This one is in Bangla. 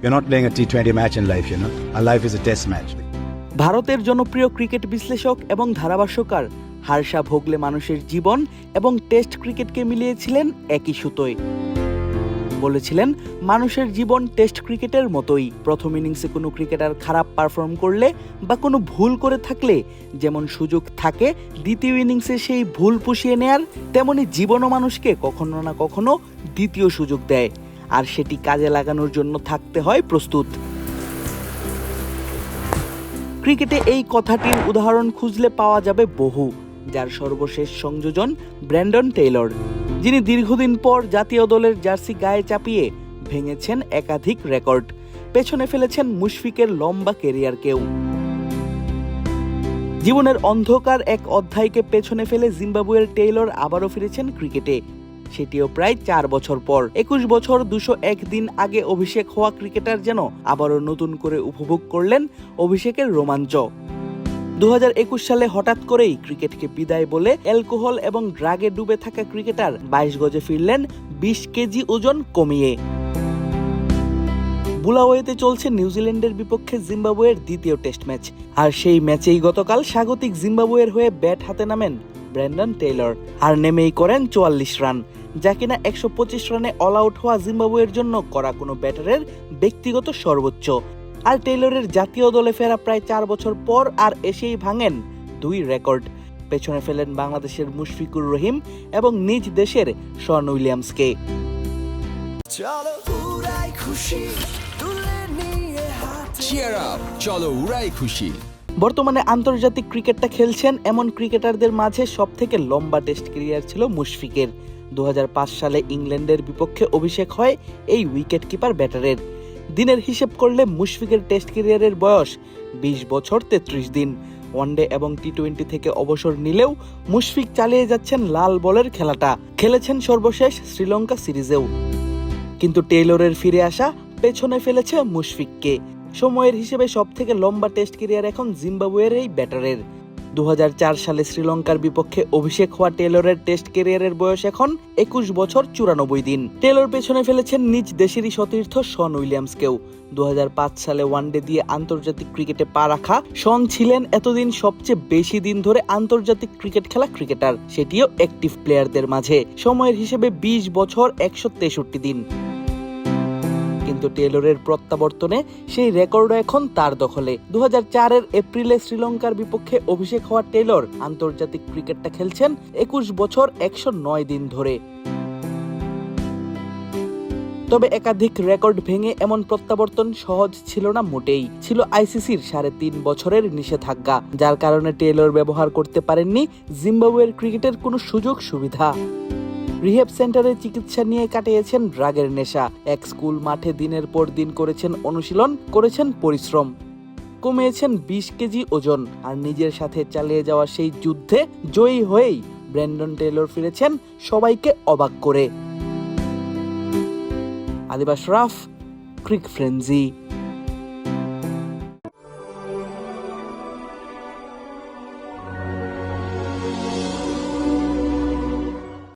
We're not playing a T20 match in life, you know. Our life is a test match. ভারতের জনপ্রিয় ক্রিকেট বিশ্লেষক এবং ধারাভাষ্যকার হার্ষা ভোগলে মানুষের জীবন এবং টেস্ট ক্রিকেটকে মিলিয়েছিলেন একই সুতোয় বলেছিলেন মানুষের জীবন টেস্ট ক্রিকেটের মতোই প্রথম ইনিংসে কোনো ক্রিকেটার খারাপ পারফর্ম করলে বা কোনো ভুল করে থাকলে যেমন সুযোগ থাকে দ্বিতীয় ইনিংসে সেই ভুল পুষিয়ে নেয়ার তেমনি জীবনও মানুষকে কখনো না কখনো দ্বিতীয় সুযোগ দেয় আর সেটি কাজে লাগানোর জন্য থাকতে হয় প্রস্তুত। ক্রিকেটে এই কথাটির উদাহরণ খুঁজলে পাওয়া যাবে বহু, যার সর্বশেষ সংযোজন ব্র্যান্ডন টেইলর, যিনি দীর্ঘদিন পর জাতীয় দলের জার্সি গায়ে চাপিয়ে ভেঙেছেন একাধিক রেকর্ড, পেছনে ফেলেছেন মুশফিকের লম্বা কেরিয়ারকেও। জীবনের অন্ধকার এক অধ্যায়কে পেছনে ফেলে জিম্বাবুয়ের টেইলর আবারও ফিরেছেন ক্রিকেটে সেটিও প্রায় চার বছর পর। একুশ বছর দুশো দিন আগে অভিষেক হওয়া ক্রিকেটার যেন আবারও নতুন করে উপভোগ করলেন অভিষেকের রোমাঞ্চ। দু হাজার একুশ সালে হঠাৎ করেই ক্রিকেটকে বিদায় বলে অ্যালকোহল এবং ড্রাগে ডুবে থাকা ক্রিকেটার বাইশ গজে ফিরলেন বিশ কেজি ওজন কমিয়ে। বুলাওয়েতে চলছে নিউজিল্যান্ডের বিপক্ষে জিম্বাবুয়ের দ্বিতীয় টেস্ট ম্যাচ। আর সেই ম্যাচেই গতকাল স্বাগতিক জিম্বাবুয়ের হয়ে ব্যাট হাতে নামেন ব্র্যান্ডন টেইলর। আর নেমেই করেন চুয়াল্লিশ রান যা কিনা একশো পঁচিশ রানে অল আউট হওয়া জিম্বাবুয়ের জন্য করা কোনো ব্যাটারের ব্যক্তিগত সর্বোচ্চ। আর টেইলরের জাতীয় দলে ফেরা প্রায় চার বছর পর আর এসেই ভাঙেন দুই রেকর্ড। পেছনে ফেলেন বাংলাদেশের মুশফিকুর রহিম এবং নিজ দেশের শন উইলিয়ামসকে। চলো উড়াই খুশি চলো উড়াই খুশি। বর্তমানে আন্তর্জাতিক ক্রিকেটটা খেলছেন এমন ক্রিকেটারদের মাঝে সব থেকে লম্বা টেস্ট ক্যারিয়ার ছিল মুশফিকের। দু হাজার পাঁচ সালে ইংল্যান্ডের বিপক্ষে অভিষেক হয় এই উইকেট কিপার ব্যাটারের। দিনের হিসেব করলে মুশফিকের টেস্ট ক্যারিয়ারের বয়স বিশ বছর তেত্রিশ দিন। ওয়ানডে এবং টি টোয়েন্টি থেকে অবসর নিলেও মুশফিক চালিয়ে যাচ্ছেন লাল বলের খেলাটা। খেলেছেন সর্বশেষ শ্রীলঙ্কা সিরিজেও। কিন্তু টেইলরের ফিরে আসা পেছনে ফেলেছে মুশফিককে। সময়ের হিসেবে সব থেকে লম্বা টেস্ট ক্যারিয়ার এখন জিম্বাবুয়ের এই ব্যাটারের। দু হাজার চার সালে শ্রীলঙ্কার বিপক্ষে অভিষেক হওয়া টেলরের টেস্ট ক্যারিয়ারের বয়স এখন একুশ বছর চুরানব্বই দিন। টেলর পেছনে ফেলেছেন নিজ দেশেরই সতীর্থ শন উইলিয়ামসকেও। দু হাজার পাঁচ সালে ওয়ানডে দিয়ে আন্তর্জাতিক ক্রিকেটে পা রাখা শন ছিলেন এতদিন সবচেয়ে বেশি দিন ধরে আন্তর্জাতিক ক্রিকেট খেলা ক্রিকেটার। সেটিও অ্যাক্টিভ প্লেয়ারদের মাঝে। সময়ের হিসেবে বিশ বছর একশো তেষট্টি দিন। কিন্তু টেলরের প্রত্যাবর্তনে সেই রেকর্ডও এখন তার দখলে। দু এর এপ্রিলে শ্রীলঙ্কার বিপক্ষে অভিষেক হওয়া টেলর আন্তর্জাতিক ক্রিকেটটা খেলছেন একুশ বছর একশো নয় দিন ধরে। তবে একাধিক রেকর্ড ভেঙে এমন প্রত্যাবর্তন সহজ ছিল না মোটেই। ছিল আইসিসির সাড়ে তিন বছরের নিষেধাজ্ঞা, যার কারণে টেলর ব্যবহার করতে পারেননি জিম্বাবুয়ের ক্রিকেটের কোনো সুযোগ সুবিধা রিহেব সেন্টারে চিকিৎসা নিয়ে কাটিয়েছেন ড্রাগের নেশা। এক স্কুল মাঠে দিনের পর দিন করেছেন অনুশীলন, করেছেন পরিশ্রম। কমিয়েছেন বিশ কেজি ওজন আর নিজের সাথে চালিয়ে যাওয়া সেই যুদ্ধে জয়ী হয়েই ব্র্যান্ডন টেলর ফিরেছেন সবাইকে অবাক করে। আদিবাস রাফ, ক্রিক ফ্রেন্জি